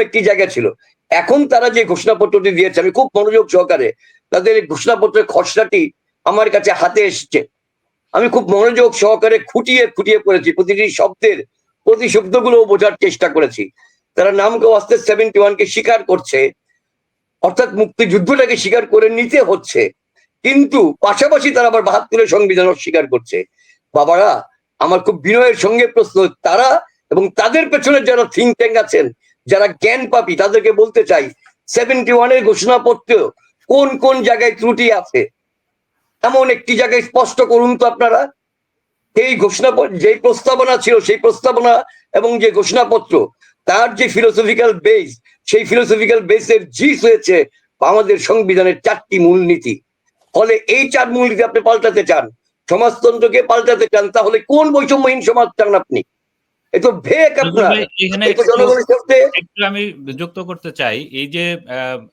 একটি জায়গা ছিল। এখন তারা যে ঘোষণাপত্রটি দিয়েছে, আমি খুব মনোযোগ সহকারে তাদের এই ঘোষণাপত্রের খসড়াটি আমার কাছে হাতে এসেছে। আমি খুব মনোযোগ সহকারে খুঁটিয়ে খুঁটিয়ে পড়েছি, প্রতিটি শব্দের, প্রতি শব্দগুলো বোঝার চেষ্টা করেছি। তারা নামকে অস্তে সেভেন্টি ওয়ানকে স্বীকার করছে, অর্থাৎ মুক্তিযুদ্ধটাকে স্বীকার করে নিতে হচ্ছে। কিন্তু পাশাপাশি তারা আবার বাহাত্তরের সংবিধান স্বীকার করছে। বাবারা, আমার খুব বিনয়ের সঙ্গে প্রশ্ন, তারা এবং তাদের পেছনে যারা থিঙ্ক ট্যাঙ্ক আছেন যারা জ্ঞান পাপি, তাদেরকে বলতে চাই সেভেন্টি ওয়ানের ঘোষণাপত্র কোন কোন জায়গায় ত্রুটি আছে? এমন একটি জায়গায় স্পষ্ট করুন তো আপনারা। এই ঘোষণা যে প্রস্তাবনা ছিল, সেই প্রস্তাবনা এবং যে ঘোষণাপত্র, তার যে ফিলোসফিক্যাল বেস সেই ফিলোসফিক্যাল বেসের জিস হয়েছে আমাদের সংবিধানের চারটি মূলনীতি। ফলে এই চার মূলনীতি আপনি পাল্টাতে চান, সমাজতন্ত্রকে পাল্টাতে চান, তাহলে কোন বৈষম্যহীন সমাজ চান আপনি? এ তো ভেক আপনার। একটু আমি যুক্ত করতে চাই এই যে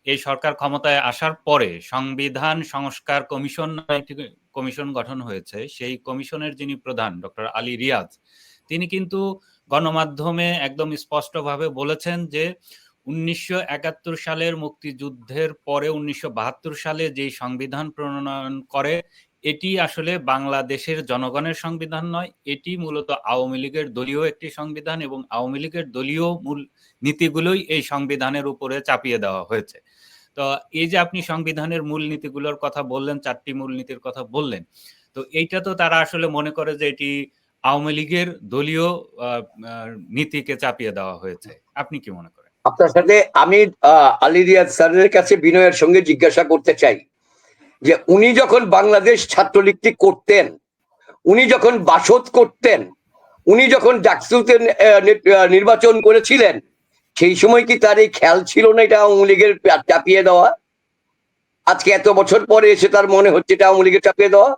এই সরকার ক্ষমতায় আসার পরে সংবিধান সংস্কার কমিশন একটি কমিশন গঠন হয়েছে সেই কমিশনের যিনি প্রধান ডক্টর আলী রিয়াজ তিনি কিন্তু গণমাধ্যমে একদম স্পষ্টভাবে বলেছেন যে উনিশশো একাত্তর সালের মুক্তিযুদ্ধের পরে উনিশশো বাহাত্তর সালে যে সংবিধান প্রণয়ন করে এটি আসলে বাংলাদেশের জনগণের সংবিধান নয়, এটি মূলত আওয়ামী লীগের দলীয় একটি সংবিধান এবং আওয়ামী লীগের দলীয় মূল নীতিগুলোই এই সংবিধানের উপরে চাপিয়ে দেওয়া হয়েছে। তো এই যে আপনি সংবিধানের মূল নীতিগুলোর কথা বললেন, চারটি মূল নীতির কথা বললেন, তো এইটা তো তারা আসলে মনে করে যে এটি আওয়ামী লীগের দলীয় নীতিকে চাপিয়ে দেওয়া হয়েছে। আপনি কি মনে করেন? আপনার সাথে আমি আলী রিয়াজ স্যারের কাছে বিনয়ের সঙ্গে জিজ্ঞাসা করতে চাই। যে উনি যখন বাংলাদেশ ছাত্রলীগটি করতেন, উনি যখন বাসদ করতেন, উনি যখন ডাকসুতে নির্বাচন করেছিলেন, সেই সময় কি তার এই খেয়াল ছিল না এটা আওয়ামী লীগের চাপিয়ে দেওয়া? আজকে এত বছর পরে এসে তার মনে হচ্ছে এটা আওয়ামী লীগের চাপিয়ে দেওয়া?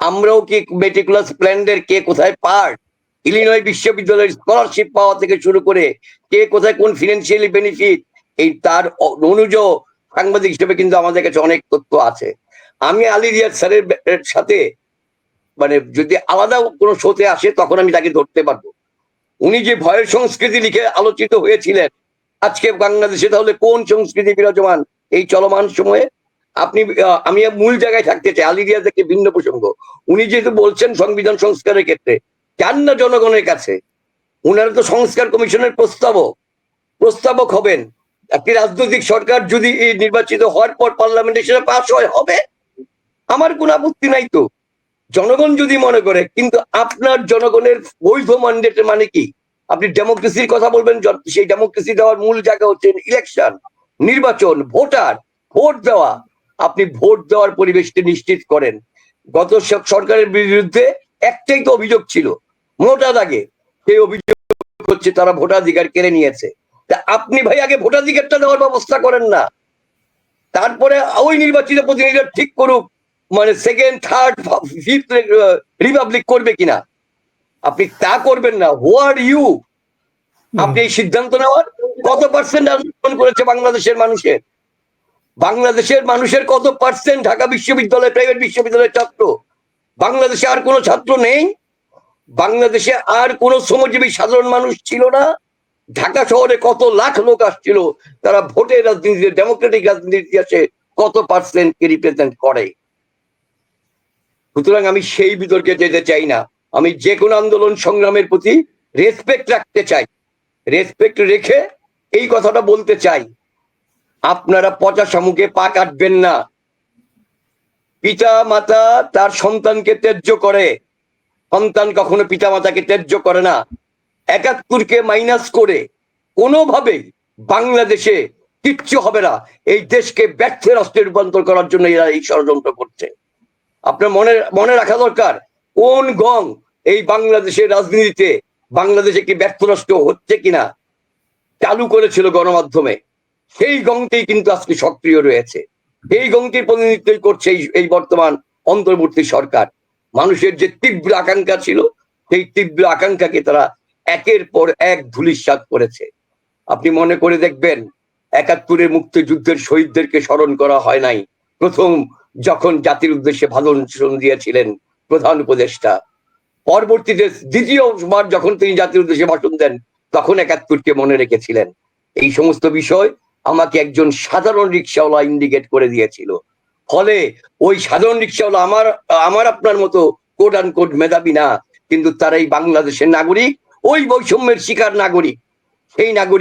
আমরাও কি মেটিকুলাস প্ল্যানদের কে কোথায় পার্ট ইলিনয় বিশ্ববিদ্যালয়ের স্কলারশিপ পাওয়া থেকে শুরু করে কে কোথায় কোন ফিনান্সিয়ালি বেনিফিট এই তার অনুজ সাংবাদিক হিসেবে কিন্তু আমাদের কাছে অনেক তথ্য আছে। আমি আলী রিয়াজ স্যারের সাথে মানে যদি আলাদা কোনো শোতে আসে, তখন আমি তাকে ধরতে পারব। উনি যে ভয়ের সংস্কৃতি লিখে আলোচিত হয়েছিলেন, আজকে বাংলাদেশে তাহলে কোন সংস্কৃতি বিরাজমান? এই চলমান সময়ে? আপনি আমি মূল জায়গায় থাকতে চাই, আলী রিয়াজ একটি ভিন্ন প্রসঙ্গ। উনি যেহেতু বলছেন সংবিধান সংস্কারের ক্ষেত্রে চান না জনগণের কাছে? উনারা তো সংস্কার কমিশনের প্রস্তাবক। প্রস্তাবক হবেন। একটি রাজনৈতিক সরকার যদি নির্বাচিত হওয়ার পর পার্লামেন্টে সেটা পাশ হয়, হবে? আমার কোনো আপত্তি নাই তো। জনগণ যদি মনে করে, কিন্তু আপনার জনগণের বৈধ ম্যান্ডেটের মানে কি? আপনি ডেমোক্রেসির কথা বলবেন সেই ডেমোক্রেসি দেওয়ার মূল জায়গা হচ্ছে ইলেকশন নির্বাচন, ভোটার, ভোট দেওয়া। আপনি ভোট দেওয়ার পরিবেশটি নিশ্চিত করেন। গত সরকারের বিরুদ্ধে একটাই তো অভিযোগ ছিল, মোটা দাগে। সেই অভিযোগ হচ্ছে তারা ভোটাধিকার কেড়ে নিয়েছে। তা আপনি ভাই আগে ভোটাধিকারটা দেওয়ার ব্যবস্থা করেন না। তারপরে ওই নির্বাচিত প্রতিনিধিরা ঠিক করুক। মানে সেকেন্ড থার্ড ফিফথ রিপাবলিক করবে কিনা? আপনি তা করবেন না। হোয়ার ইউ আপনি এই সিদ্ধান্ত নেওয়ার কত পার্সেন্ট আন্দোলন করেছে বাংলাদেশের মানুষের? বাংলাদেশের মানুষের কত পার্সেন্ট ঢাকা বিশ্ববিদ্যালয় প্রাইভেট বিশ্ববিদ্যালয়ের ছাত্র? বাংলাদেশে আর কোনো ছাত্র নেই? বাংলাদেশে আর কোনো শ্রমজীবী সাধারণ মানুষ ছিল না? ঢাকা শহরে কত লাখ লোক আসছিল? তারা ভোটের রাজনীতিতে ডেমোক্রেটিক রাজনীতির ইতিহাসে কত পার্সেন্ট কে রিপ্রেজেন্ট করে? সুতরাং আমি সেই বিতর্কে যেতে চাই না। আমি যে কোনো আন্দোলন সংগ্রামের প্রতি রেসপেক্ট রাখতে চাই। রেসপেক্ট রেখে এই কথাটা বলতে চাই। আপনারা পচা শামুকে পা কাটবেন না। পিতা মাতা তার সন্তানকে ত্যায্য করে। সন্তান কখনো পিতা মাতাকে ত্যায্য করে না। একাত্তরকে মাইনাস করে। কোনোভাবেই বাংলাদেশে কিচ্ছু হবে না। এই দেশকে ব্যর্থ রাষ্ট্রে রূপান্তর করার জন্য এরা এই ষড়যন্ত্র করছে। আপনার মনে মনে রাখা দরকার, কোন গং এই বাংলাদেশের রাজনীতিতে বাংলাদেশে কি ব্যর্থ রাষ্ট্র হচ্ছে কিনা চালু করেছিল গণমাধ্যমে, সেই গংটি কিন্তু আজকে সক্রিয় রয়েছে। এই গংটির প্রতিনিধিত্ব করছে এই বর্তমান অন্তর্বর্তী সরকার। মানুষের যে তীব্র আকাঙ্ক্ষা ছিল, সেই তীব্র আকাঙ্ক্ষাকে তারা একের পর এক ধুলিস্বাদ করেছে। আপনি মনে করে দেখবেন, একাত্তরের মুক্তিযুদ্ধের শহীদদেরকে স্মরণ করা হয় নাই। প্রথম যখন জাতির উদ্দেশ্যে ভাষণ দিয়েছিলেন প্রধান উপদেষ্টা, পরবর্তীতে দ্বিতীয়বার যখন তিনি জাতির উদ্দেশ্যে ভাষণ দেন, তখন একাত্তরকে মনে রেখেছিলেন। এই সমস্ত বিষয় আমাকে একজন সাধারণ রিক্সাওয়ালা ইন্ডিকেট করে দিয়েছিল। ফলে ওই সাধারণ রিক্সাওয়ালা আমার আমার আপনার মতো কোট আন কোট মেধাবী না, কিন্তু তারা এই বাংলাদেশের নাগরিক, ওই বৈষম্যের শিকার নাগরিক, সেই নাগরিক